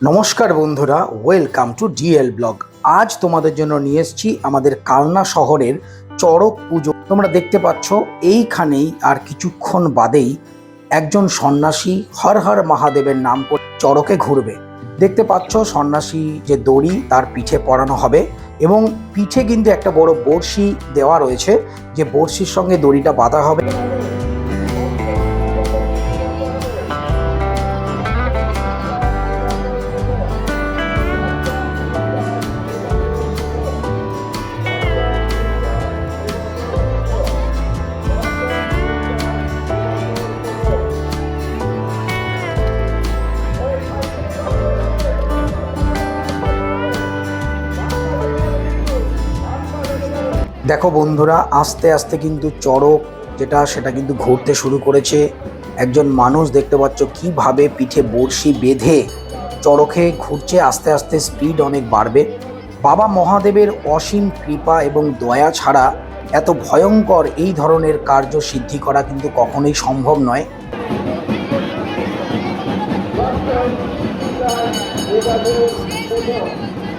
নমস্কার বন্ধুরা welcome to DL blog আজ তোমাদের জন্য নিয়ে এসেছি আমাদের কালনা শহরের চড়ক পুজো। তোমরা দেখতে পাচ্ছ, এইখানেই আর কিছুক্ষণ বাদেই একজন সন্ন্যাসী হর হর মহাদেবের নাম করে চড়কে ঘুরবে। দেখতে পাচ্ছ, সন্ন্যাসী যে দড়ি, তার পিঠে পরানো হবে এবং পিঠে কিন্তু একটা বড় বড়শি দেওয়া রয়েছে, যে বড়শির সঙ্গে দড়িটা বাঁধা হবে। দেখো বন্ধুরা, আস্তে আস্তে কিন্তু চড়ক যেটা, সেটা কিন্তু ঘুরতে শুরু করেছে। একজন মানুষ দেখতে পাচ্ছ কীভাবে পিঠে বড়শি বেঁধে চড়কে ঘুরছে, আস্তে আস্তে স্পিড অনেক বাড়বে। বাবা মহাদেবের অসীম কৃপা এবং দয়া ছাড়া এত ভয়ঙ্কর এই ধরনের কার্য সিদ্ধি করা কিন্তু কখনোই সম্ভব নয়।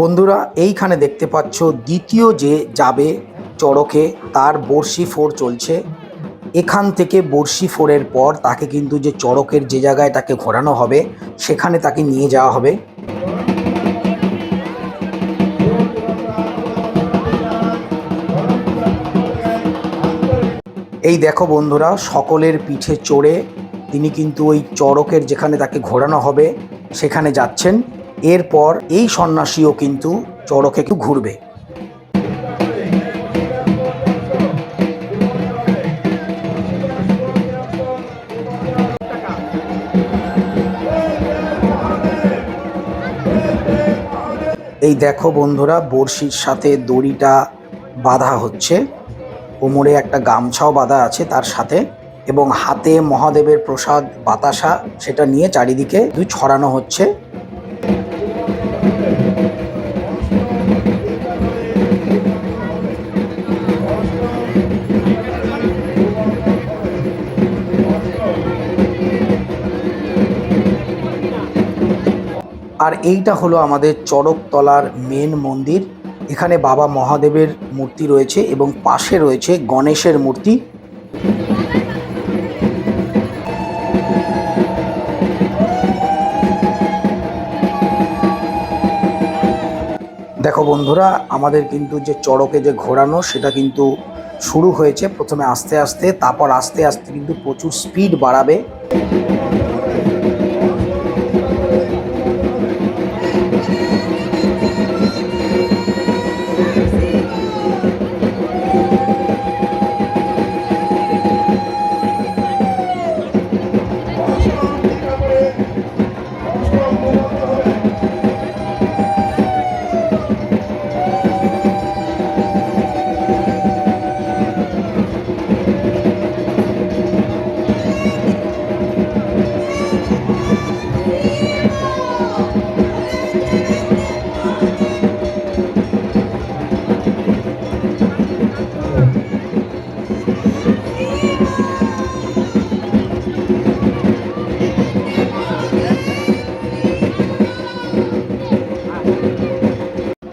বন্ধুরা, এইখানে দেখতে পাচ্ছ দ্বিতীয় যে যাবে চড়কে, তার বড়শি ফোর চলছে। এখান থেকে বড়শি ফোরের পর তাকে কিন্তু যে চড়কের যে জায়গায় তাকে ঘোরানো হবে, সেখানে তাকে নিয়ে যাওয়া হবে। এই দেখো বন্ধুরা, সকলের পিঠে চড়ে তিনি কিন্তু ওই চড়কের যেখানে তাকে ঘোরানো হবে, সেখানে যাচ্ছেন। এরপর এই সন্ন্যাসীও কিন্তু চড়কে একটু ঘুরবে। এই দেখো বন্ধুরা, বড়শির সাথে দড়িটা বাঁধা হচ্ছে। কোমরে একটা গামছাও বাঁধা আছে তার সাথে এবং হাতে মহাদেবের প্রসাদ বাতাসা সেটা নিয়ে চারিদিকে ছড়ানো হচ্ছে। আর এইটা হলো আমাদের চড়কতলার মেন মন্দির। এখানে বাবা মহাদেবের মূর্তি রয়েছে এবং পাশে রয়েছে গণেশের মূর্তি। দেখো বন্ধুরা, আমাদের কিন্তু যে চড়কে যে ঘোরানো, সেটা কিন্তু শুরু হয়েছে প্রথমে আস্তে আস্তে, তারপর আস্তে আস্তে কিন্তু প্রচুর স্পিড বাড়াবে।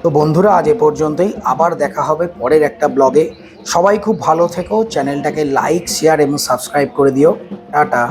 তো বন্ধুরা, আজ এ পর্যন্তই। আবার দেখা হবে পরের একটা ব্লগে। সবাই খুব ভালো থেকো। চ্যানেলটাকে লাইক, শেয়ার এবং সাবস্ক্রাইব করে দিও। টাটা।